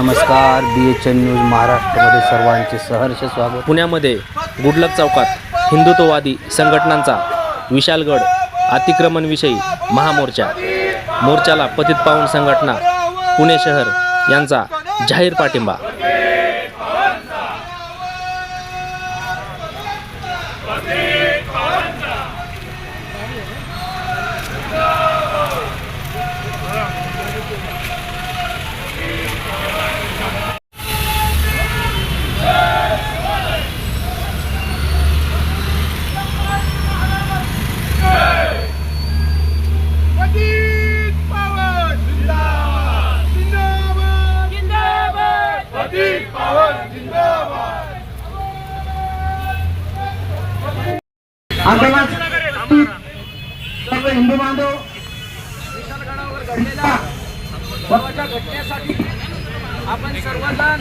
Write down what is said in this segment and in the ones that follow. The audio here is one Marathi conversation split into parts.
नमस्कार बी एच एन न्यूज महाराष्ट्रामध्ये सर्वांचे सहर्ष स्वागत. पुण्यामध्ये गुडलक चौकात हिंदुत्ववादी संघटनांचा विशालगड अतिक्रमणविषयी महामोर्चा. मोर्चाला पतित पावन संघटना पुणे शहर यांचा जाहीर पाठिंबा. Padit सर्व हिंदू बांधव घटनेसाठी आपण सर्वजण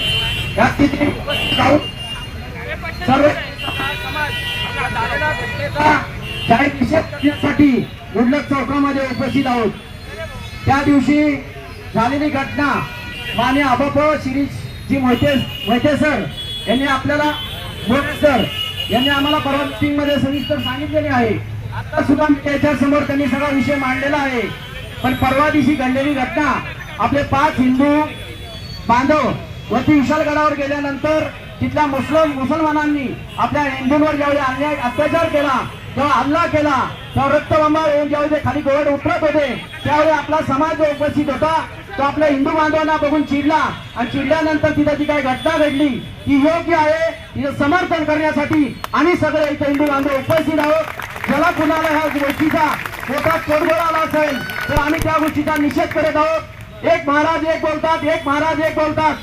सर्व झालेल्या घटनेचा निषेध करण्यासाठी गुडलक चौकामध्ये उपस्थित आहोत. त्या दिवशी झालेली घटना मान्य अभप जी मोहिते मोहिते सर यांनी आपल्याला मोहिते सर यांनी आम्हाला परवा मध्ये सविस्तर सांगितलेले आहे. आता सुद्धा मी त्याच्यासमोर त्यांनी सगळा विषय मांडलेला आहे. पण परवा दिवशी घडलेली घटना आपले पाच हिंदू बांधव वरती विशालगडावर गेल्यानंतर तिथल्या मुस्लिम मुसलमानांनी आपल्या हिंदूंवर ज्यावेळी अन्याय अत्याचार केला तेव्हा हल्ला केला तेव्हा रक्तबंबा येऊन ज्यावेळी ते खाली गोवड उतरत होते त्यावेळी आपला समाज जो उपस्थित होता तो आपल्या हिंदू बांधवांना बघून चिडला. आणि चिडल्यानंतर तिथं जी काही घटना घडली ती योग्य आहे. तिचं समर्थन करण्यासाठी आम्ही सगळे इथे हिंदू बांधव उपस्थित आहोत. ज्याला कुणाला ह्या गोष्टीचा मोठा तोडगोळ आला असेल तर आम्ही त्या गोष्टीचा निषेध करत आहोत. एक महाराज एक बोलतात एक महाराज एक बोलतात.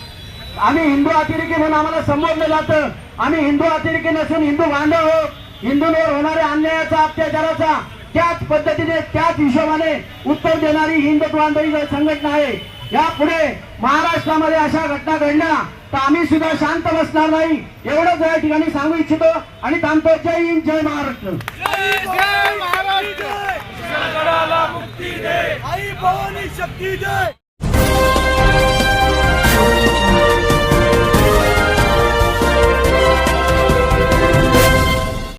आम्ही हिंदू अतिरेकी म्हणून आम्हाला संबोधलं जातं. आम्ही हिंदू अतिरेकी नसून हिंदू बांधव हो हिंदूंवर होणाऱ्या अन्यायाचा अत्याचाराचा त्याच पद्धतीने त्याच हिशोबाने उत्तर देणारी हिंदुत्व संघटना आहे यापुढे महाराष्ट्रामध्ये अशा घटना घडल्या तर आम्ही सुद्धा शांत बसणार नाही एवढंच या ठिकाणी सांगू इच्छितो आणि थांबतो जय हिंद जय महाराष्ट्र जय महाराष्ट्र गडाला मुक्ती दे आई भवानी शक्ती दे